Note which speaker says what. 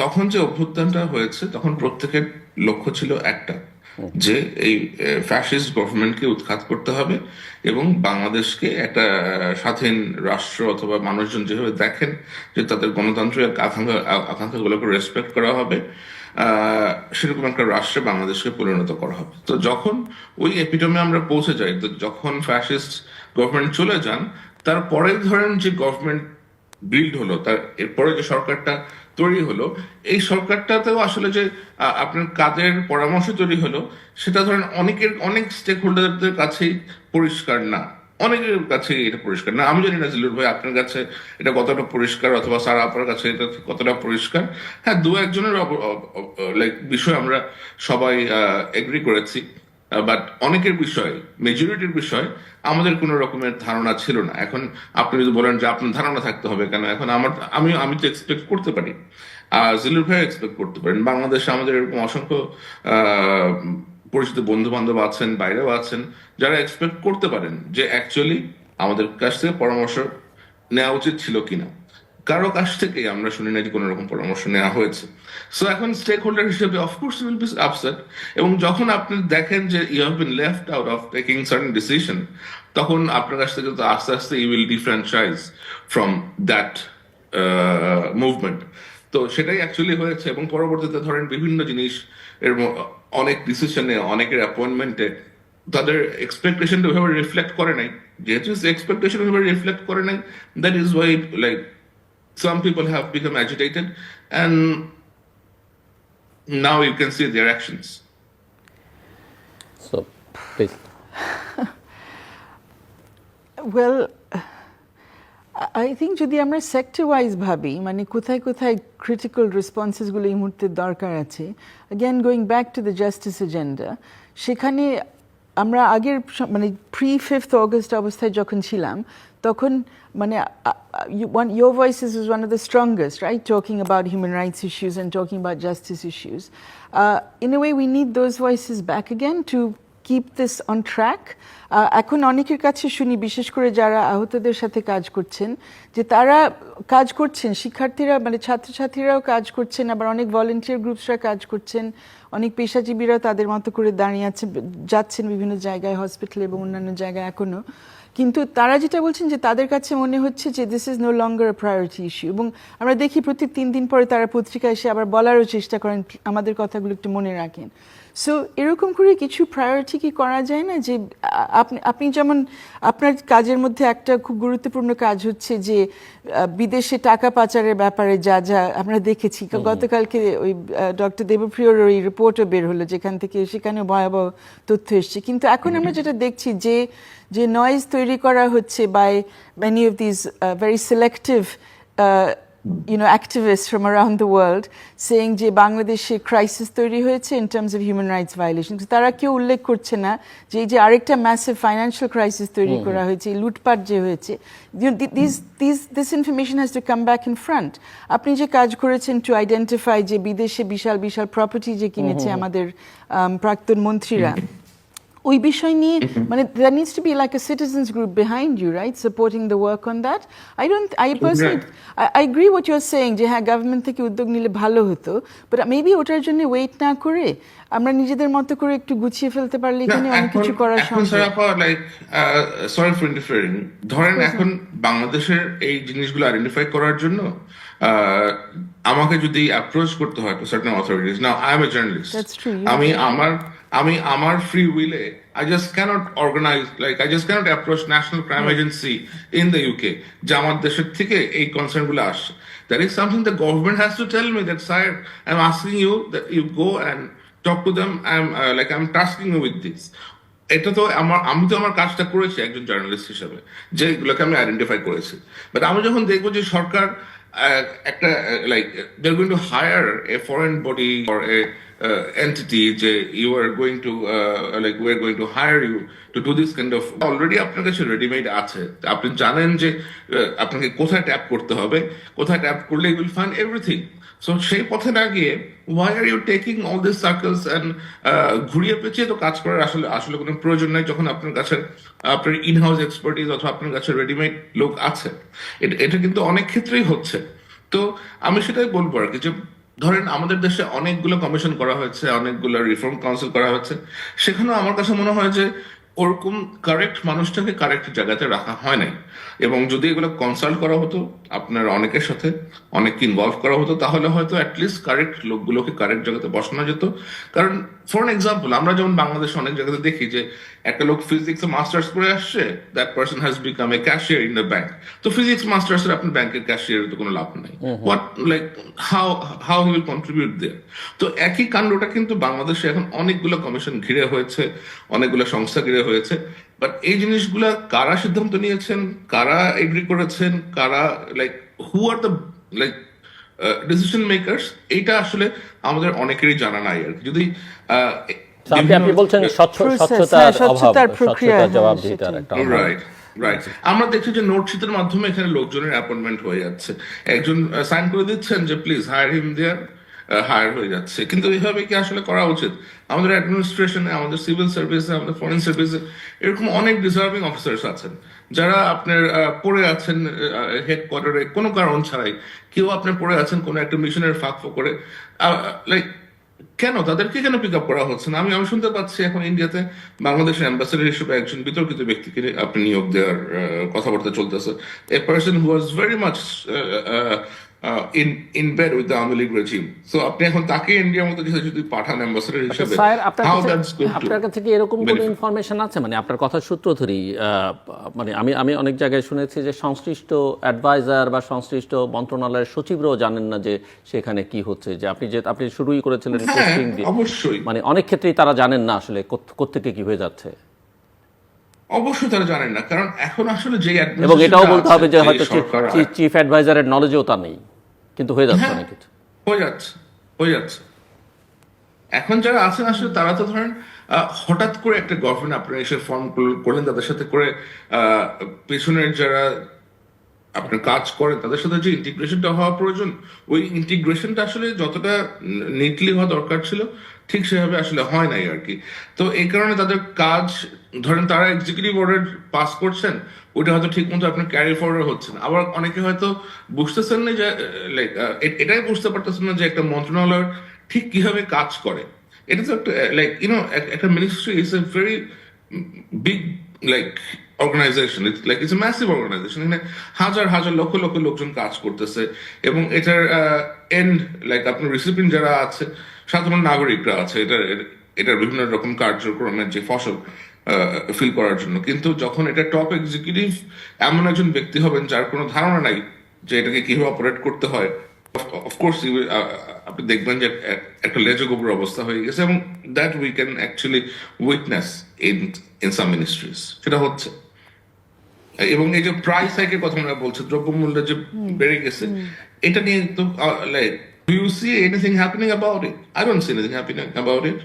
Speaker 1: তখন যে অভ্যুত্থানটা হয়েছে, তখন প্রত্যেকের লক্ষ্য ছিল একটা, যে এই ফ্যাসিস্ট গভর্নমেন্টকে উৎখাত করতে হবে এবং বাংলাদেশকে একটা স্বাধীন রাষ্ট্র অথবা মানুষজন যেভাবে দেখেন, যে তাদের গণতান্ত্রিক আকাঙ্ক্ষা আকাঙ্ক্ষাগুলোকে রেসপেক্ট করা হবে সেরকম একটা রাষ্ট্রে বাংলাদেশকে পরিণত করা হবে। তো যখন ওই এপিডমে আমরা পৌঁছে যাই, তো যখন ফ্যাসিস্ট গভর্নমেন্ট চলে যান, তারপরে ধরেন যে গভর্নমেন্ট বিল্ড হলো, তার, এরপরে যে সরকারটা তৈরি হলো। এই সরকারটাতেও আসলে যে আপনার কাদের পরামর্শ তৈরি হলো, সেটা ধরেন অনেকের, অনেক স্টেক হোল্ডারদের কাছেই পরিষ্কার না। অনেকের কাছে এটা পরিষ্কার না। আমি জানি না জিলুর ভাই, আপনার কাছে এটা কতটা পরিষ্কার অথবা স্যার আপনার কাছে এটা কতটা পরিষ্কার। হ্যাঁ দু একজনের লাইক বিষয় আমরা সবাই এগ্রি করেছি। বাট অনেকের বিষয় মেজরিটির বিষয়, আমাদের কোনো রকমের ধারণা ছিল না। এখন আপনি যদি বলেন যে আপনার ধারণা থাকতে হবে কেন, এখন আমার, আমি আমি তো এক্সপেক্ট করতে পারি। আর জিলুর ভাই এক্সপেক্ট করতে পারেন। বাংলাদেশে আমাদের এরকম অসংখ্য পরিচিত বন্ধু বান্ধব আছেন, বাইরেও আছেন, যারা এক্সপেক্ট করতে পারেন যে অ্যাকচুয়ালি আমাদের কাছ থেকে পরামর্শ নেওয়া উচিত ছিল কিনা। কারও কাছ থেকে আমরা শুনি না যে কোনো রকম পরামর্শ নেওয়া হয়েছে। সো এখন স্টেক হোল্ডার হিসেবে of course will be upset এবং যখন আপনি দেখেন যে you have been left out of taking certain decision তখন আপনার কাছ থেকে তো আস্তে আস্তে you will differentiate from that movement তো সেটাই অ্যাকচুয়ালি হয়েছে এবং পরবর্তীতে ধরেন বিভিন্ন জিনিস এর অনেক ডিসিশনে অনেকের অ্যাপয়েন্টমেন্টে তাদের এক্সপেকটেশনটা ওইভাবে রিফ্লেক্ট করে নাই। যেহেতু এক্সপেকটেশন ওইভাবে রিফ্লেক্ট করে নাই that is why like some people have become agitated and now you can see their actions.
Speaker 2: So please
Speaker 3: well I think যদি আমরা সেক্টর ওয়াইজ ভাবি মানে কোথায় কোথায় ক্রিটিক্যাল রেসপন্সেসগুলো এই মুহূর্তে দরকার আছে again going back to the justice agenda সেখানে আমরা আগের মানে প্রি ফিফথ অগস্ট অবস্থায় যখন ছিলাম, তখন মানে your voices is one of the strongest right talking about human rights issues and talking about justice issues in a way we need those voices back again to keep this on track এখন অনেকের কাছে শুনি, বিশেষ করে যারা আহতদের সাথে কাজ করছেন, যে তারা কাজ করছেন, শিক্ষার্থীরা মানে ছাত্রছাত্রীরাও কাজ করছেন, আবার অনেক ভলেন্টিয়ার গ্রুপসরা কাজ করছেন। অনেক পেশাজীবীরাও তাদের মতো করে দাঁড়িয়ে আছে যাচ্ছেন বিভিন্ন জায়গায় হসপিটাল এবং অন্যান্য জায়গায় এখনও। কিন্তু তারা যেটা বলছেন যে তাদের কাছে মনে হচ্ছে যে this is no longer a priority issue এবং আমরা দেখি প্রতি তিন দিন পরে তারা পত্রিকায় এসে আবার বলারও চেষ্টা করেন আমাদের কথাগুলো একটু মনে রাখেন। সো এরকম করে কিছু প্রায়োরিটি কি করা যায় না? যে আপনি আপনি যেমন আপনার কাজের মধ্যে একটা খুব গুরুত্বপূর্ণ কাজ হচ্ছে যে বিদেশে টাকা পাচারের ব্যাপারে যা যা আমরা দেখেছি। গতকালকে ওই ডক্টর দেবপ্রিয়র ওই রিপোর্টও বের হলো যেখান থেকে সেখানে ভয়াবহ তথ্য এসছে। কিন্তু এখন আমরা যেটা দেখছি যে যে নয়েজ তৈরি করা হচ্ছে by many of this very selective you know, activists from around the world saying যে বাংলাদেশে ক্রাইসিস তৈরি হয়েছে in terms of human rights violation তো তারা কেউ উল্লেখ করছে না যে এই যে আরেকটা ম্যাসিভ ফাইন্যান্সিয়াল ক্রাইসিস তৈরি করা হয়েছে লুটপাট যে হয়েছে। This information has to come back in front আপনি যে কাজ করেছেন টু আইডেন্টিফাই যে বিদেশে বিশাল বিশাল প্রপার্টি যে কিনেছে আমাদের প্রাক্তন মন্ত্রীরা। ওই বিষয় নিয়ে মানে there needs to be like a citizens group behind you right supporting the work on that. I don't i personally I, I agree what you're saying যে হ্যাঁ গভর্নমেন্ট থেকে উদ্যোগ নিলে ভালো হতো বাট মেবি ওটার জন্য ওয়েট না করে আমরা নিজেদের মতো করে একটু গুছিয়ে ফেলতে পারলে এখানে অনেক কিছু করা সম্ভব
Speaker 1: লাইক সরি ফর ইন্টারফিয়ারিং ধরেন এখন বাংলাদেশের এই জিনিসগুলো আইডেন্টিফাই করার জন্য আমাকে যদি অ্যাপ্রোচ করতে হয় to certain authorities now I am a journalist আমি আমার আমি আমার free Willey I just can't organise like I just can't approach National Crime Agency in the UK যে আমার দেশের থেকে এই কনসার্নগুলো আসছে। That is something the government has to tell me that side I am asking you that you go and talk to them I am like I am tasking you with this এটা তো আমার আমি তো আমার কাজটা করেছি একজন journalist হিসাবে যে এগুলোকে আমি আইডেন্টিফাই করেছি। বাট আমি যখন দেখব যে সরকার একটা like they're going to hire a foreign body or a entity যে you are going to like we are going to hire you to do this kind of already আপনার কাছে রেডিমেড আছে। আপনি জানেন যে আপনাকে কোথায় ট্যাপ করতে হবে, কোথায় ট্যাপ করলে you will find everything so সেই পথে না গিয়ে why are you taking all this circles and ঘুরিয়ে পেঁচিয়ে তো কাজ করার আসলে আসলে কোনো প্রয়োজন নাই যখন আপনার কাছে, আপনার ইন হাউস এক্সপার্টিস অথবা আপনার কাছে রেডিমেড লোক আছে। এটা কিন্তু অনেক ক্ষেত্রেই হচ্ছে। তো আমি সেটাই বলব আর কি যে, ধরেন আমাদের দেশে অনেকগুলো কমিশন করা হয়েছে, অনেকগুলো রিফর্ম কাউন্সিল করা হয়েছে। সেখানেও আমার কাছে মনে হয় যে ওরকম কারেক্ট মানুষটাকে কারেক্ট জায়গাতে রাখা হয় নাই। এবং যদি এগুলো কনসাল্ট করা হতো আপনার অনেকের সাথে অনেককে ইনভলভ করা হতো তাহলে হয়তো অ্যাটলিস্ট কারেক্ট লোকগুলোকে কারেক্ট জায়গাতে বসানো যেত। কারণ ফর এক্সাম্পল আমরা যেমন বাংলাদেশে অনেক জায়গাতে দেখি যে একটা লোক ফিজিক্স মাস্টার্স করে আসছে that person has become a cashier in the bank তো ফিজিক্স মাস্টার্স এর আপনার ব্যাংকের ক্যাশিয়ার তো কোনো লাভ নাই। What like how how he will contribute there তো একই কাণ্ডটা কিন্তু বাংলাদেশে এখন অনেকগুলো কমিশন ঘিরে হয়েছে অনেকগুলো সংস্থা ঘিরে হয়েছে। বাট এই জিনিসগুলা কারা সিদ্ধান্ত নিয়েছেন কারা এগ্রি করেছেন কারা like who are the like decision makers এইটা আসলে আমাদের অনেকেরই জানা নাই আর কি। যদি আহ,
Speaker 2: আপনি বলছেন স্বচ্ছতার
Speaker 3: হ্যাঁ,
Speaker 2: অভাব
Speaker 3: স্বচ্ছতার প্রক্রিয়া,
Speaker 2: স্বচ্ছতার
Speaker 3: হ্যাঁ,
Speaker 1: রাইট রাইট আমরা দেখছি যে নোটশিটের মাধ্যমে এখানে লোকজনের অ্যাপয়েন্টমেন্ট হয়ে যাচ্ছে। একজন সাইন করে দিচ্ছেন যে please hire him there hire হয়ে যাচ্ছে। কিন্তু এইভাবে কি আসলে করা উচিত? আমাদের অ্যাডমিনিস্ট্রেশনে আমাদের সিভিল সার্ভিসে আমাদের ফরেন সার্ভিসে এরকম অনেক ডিজার্ভিং অফিসার্স আছেন। যারা আপনার পড়ে আছেন হেডকোয়ার্টারে কোনো কারণ ছাড়াই। কেউ আপনার পড়ে আছেন, কোনো একটা মিশনের ফাঁক করে লাইক কেন? তাদেরকে কেন পিক আপ করা হচ্ছে না? আমি আমি শুনতে পাচ্ছি এখন ইন্ডিয়াতে বাংলাদেশের অ্যাম্বাসেডর হিসেবে একজন বিতর্কিত ব্যক্তিকে আপনি নিয়োগ দেওয়ার কথাবার্তা চলতেছে। A person who was very much in bed with the Awami League regime so আপনি এখন তাকে ইন্ডিয়ার মতো দেশে যদি পাঠান অ্যাম্বাসেডর হিসেবে
Speaker 2: আপনার কাছে কি এরকম কোনো ইনফরমেশন আছে? মানে আপনার কথার সূত্র ধরি মানে আমি আমি অনেক জায়গায় শুনেছি যে সংশ্লিষ্ট অ্যাডভাইজার বা সংশ্লিষ্ট মন্ত্রণালয়ের সচিবরাও জানেন না যে সেখানে কি হচ্ছে যে আপনি যে আপনি শুরুই করেছিলেন
Speaker 1: হ্যাঁ
Speaker 2: পোস্টিং দিয়ে।
Speaker 1: অবশ্যই।
Speaker 2: মানে অনেক ক্ষেত্রেই তারা জানেন না আসলে কোত্থেকে কি হয়ে যাচ্ছে।
Speaker 1: অবশ্যই তারা জানেন না কারণ এখন আসলে যে
Speaker 2: এবং এটাও বলতে হবে যে হয়তো চিফ অ্যাডভাইজারের নলেজও তা নেই। কিন্তু হয়ে যাচ্ছে
Speaker 1: হ্যাঁ।
Speaker 2: অনেক কিছু
Speaker 1: হয়ে যাচ্ছে হয়ে যাচ্ছে এখন যারা আছেন আসলে তারা তো ধরেন হঠাৎ করে একটা গভর্নমেন্ট আপনারা এসে ফর্ম করলেন তাদের সাথে করে পেছনের যারা আপনার কাজ করেন, তাদের সাথে যে ইন্টিগ্রেশনটা হওয়া প্রয়োজন, ওই ইন্টিগ্রেশনটা আসলে যতটা নিটলি হওয়া দরকার ছিল, ঠিক সেভাবে আসলে হয় নাই আর কি। তো এই কারণে তাদের কাজ, ধরেন তারা এক্সিকিউটিভ অর্ডার পাস করছেন ওটা হয়তো ঠিক মতো আপনার ক্যারি ফরওয়ার্ড হচ্ছে না। আবার অনেকে হয়তো বুঝতেছেন না যে লাইক এটাই বুঝতে পারতেছেন না যে একটা মন্ত্রণালয় ঠিক কীভাবে কাজ করে। এটা তো একটা লাইক ইউনো একটা ministry is a very big like organisation like it's a massive organisation এখানে হাজার হাজার, লক্ষ লক্ষ লোকজন কাজ করতেছে এবং এটার এন্ড লাইক আপনার রিসিপিন যারা আছে, সাধারণ নাগরিকরা আছে, এটার এটার বিভিন্ন রকম কার্যক্রমের যে ফসল ফিল করার জন্য। কিন্তু যখন এটা টপ এক্সিকিউটিভ এমন একজন ব্যক্তি হবেন যার কোনো ধারণা নাই যে এটাকে কীভাবে অপারেট করতে হয় অফকোর্স আপনি দেখবেন যে একটা একটা লেজগোবর অবস্থা হয়ে গেছে এবং that we can actually witness in in some ministries সেটা হচ্ছে। এবং এই যে প্রাইস হাইকের কথা আমরা বলছি দ্রব্যমূল্য যে বেড়ে গেছে এটা নিয়ে তো like do you see anything happening about it I don't see anything happening about it